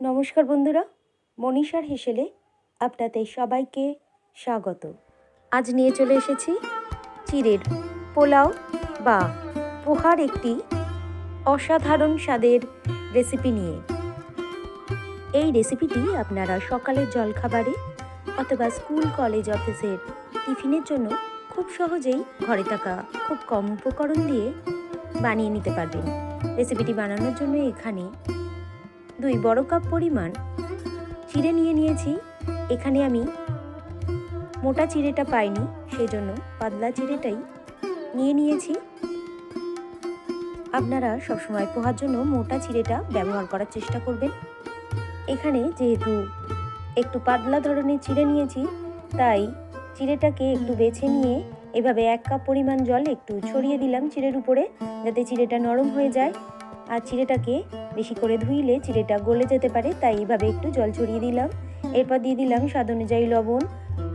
নমস্কার বন্ধুরা, মনীষার হেসেলে আপনাদের সবাইকে স্বাগত। আজ নিয়ে চলে এসেছি চিড়ের পোলাও বা পোহার একটি অসাধারণ স্বাদের রেসিপি নিয়ে। এই রেসিপিটি আপনারা সকালের জলখাবারে অথবা স্কুল, কলেজ, অফিসের টিফিনের জন্য খুব সহজেই ঘরে থাকা খুব কম উপকরণ দিয়ে বানিয়ে নিতে পারবেন। রেসিপিটি বানানোর জন্য এখানে দুই বড় কাপ পরিমাণ চিড়ে নিয়ে নিয়েছি। এখানে আমি মোটা চিড়েটা পাইনি সেই জন্য পাতলা চিড়েটাই নিয়ে নিয়েছি। আপনারা সবসময় পোহার জন্য মোটা চিড়েটা ব্যবহার করার চেষ্টা করবেন। এখানে যেহেতু একটু পাতলা ধরনের চিড়ে নিয়েছি, তাই চিড়েটাকে একটু বেছে নিয়ে এভাবে এক কাপ পরিমাণ জল একটু ছড়িয়ে দিলাম চিড়ের উপরে, যাতে চিড়েটা নরম হয়ে যায়। আর চিড়েটাকে বেশি করে ধুইলে চিড়েটা গলে যেতে পারে, তাই এইভাবে একটু জল ছড়িয়ে দিলাম। এরপর দিয়ে দিলাম স্বাদ অনুযায়ী লবণ,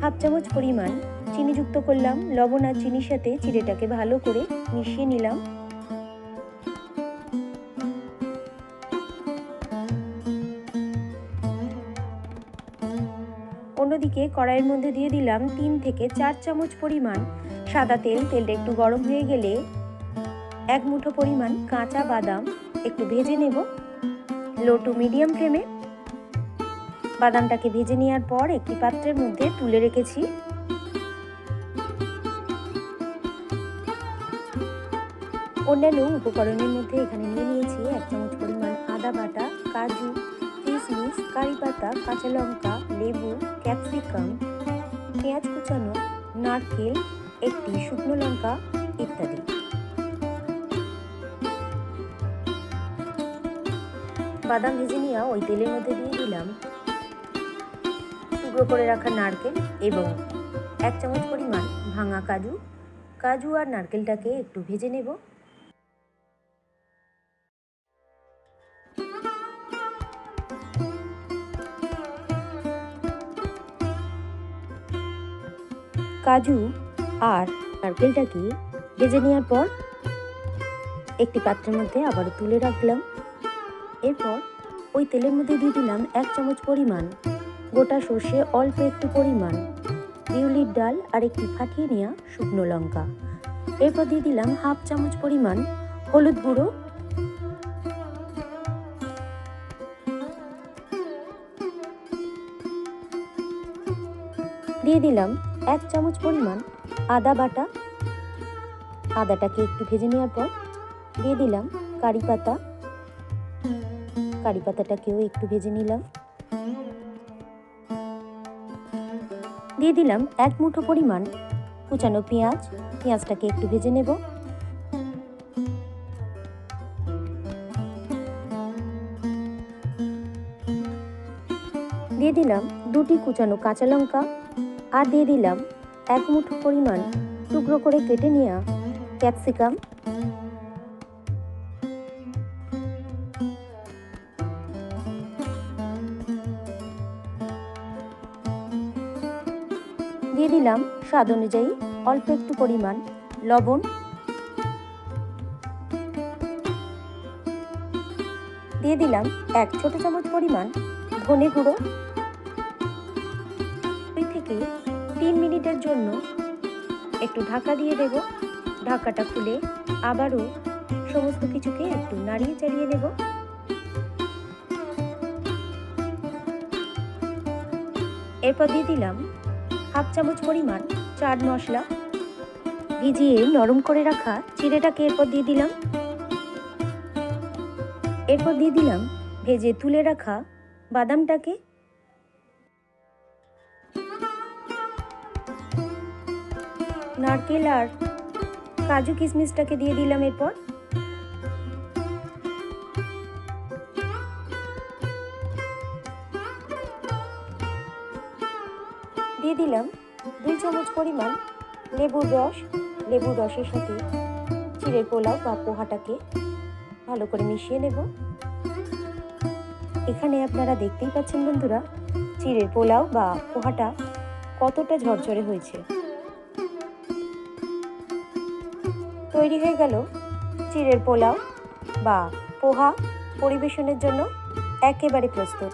হাফ চামচ পরিমাণ চিনি যুক্ত করলাম, লবণ আর চিনির সাথে চিড়েটাকে ভালো করে মিশিয়ে নিলাম। অন্যদিকে কড়াইয়ের মধ্যে দিয়ে দিলাম তিন থেকে চার চামচ পরিমাণ সাদা তেল, তেলটা একটু গরম হয়ে গেলে এক মুঠো পরিমাণ কাঁচা বাদাম একটু ভেজে নেব। লো টু মিডিয়াম ফ্লেমে। বাদামটাকে ভেজে নেওয়ার পর একটি পাত্রের মধ্যে তুলে রেখেছি। অন্যান্য উপকরণের মধ্যে এখানে নিয়ে নিয়েছি এক চামচ পরিমাণ আদা বাটা, কাজু কিশমিশ কারি পাতা, কাঁচা লঙ্কা, লেবু, ক্যাপসিকাম, পেঁয়াজ কুচানো, নারকেল, একটি শুকনো লঙ্কা ইত্যাদি। বাদাম ভেজে নিয়ে ওই তেলের মধ্যে দিয়ে দিলাম টুকরো করে রাখা নারকেল এবং এক চামচ পরিমাণ ভাঙা কাজু। কাজু আর নারকেলটাকে একটু ভেজে নেব। কাজু আর নারকেলটাকে ভেজে নেওয়ার পর একটি পাত্রের মধ্যে আবার তুলে রাখলাম। এরপর ওই তেলের মধ্যে দিয়ে দিলাম এক চামচ পরিমাণ গোটা সর্ষে, অল্প একটু পরিমাণ বিউলির ডাল আর একটি ফাটিয়ে নেওয়া শুকনো লঙ্কা। এরপর দিয়ে দিলাম হাফ চামচ পরিমাণ হলুদ গুঁড়ো। দিয়ে দিলাম এক চামচ পরিমাণ আদা বাটা। আদাটাকে একটু ভেজে নেওয়ার পর দিয়ে দিলাম কারি পাতা। কারি পাতাটাকেও একটু ভেজে নিলাম। দিয়ে দিলাম এক মুঠো পরিমাণ কুচানো পেঁয়াজ। পেঁয়াজটাকে একটু ভেজে নেব। দিয়ে দিলাম দুটি কুচানো কাঁচা লঙ্কা আর দিয়ে দিলাম এক মুঠো পরিমাণ টুকরো করে কেটে নেওয়া ক্যাপসিকাম। দিয়ে দিলাম স্বাদ অনুযায়ী অল্প একটু পরিমাণ লবণ। দিয়ে দিলাম এক ছোট চামচ পরিমাণ ধনে গুঁড়ো। দুই থেকে তিন মিনিটের জন্য একটু ঢাকা দিয়ে দেব। ঢাকাটা খুলে আবারও সমস্ত কিছুকে একটু নাড়িয়ে চাড়িয়ে নেব। এরপর দিয়ে দিলাম হাফ চামচ পরিমাণ চাট মশলা ভিজিয়ে নরম করে রাখা চিড়েটাকে এরপর দিয়ে দিলাম। এরপর দিয়ে দিলাম ভেজে তুলে রাখা বাদামটাকে। নারকেল আর কাজু কিশমিশটাকে দিয়ে দিলাম এরপর। দিলাম। দুই চামচ পরিমাণ লেবুর রস, লেবুর রসের সাথে চিড়ের পোলাও বা পোহাটাকে ভালো করে মিশিয়ে নেব। এখানে আপনারা দেখতেই পাচ্ছেন বন্ধুরা চিড়ের পোলাও বা পোহাটা কতটা ঝরঝরে হয়েছে। তৈরি হয়ে গেল চিড়ের পোলাও বা পোহা পরিবেশনের জন্য একেবারে প্রস্তুত।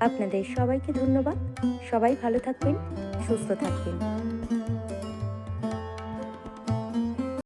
আপনাদের সবাইকে ধন্যবাদ। সবাই ভালো থাকবেন সুস্থ থাকবেন।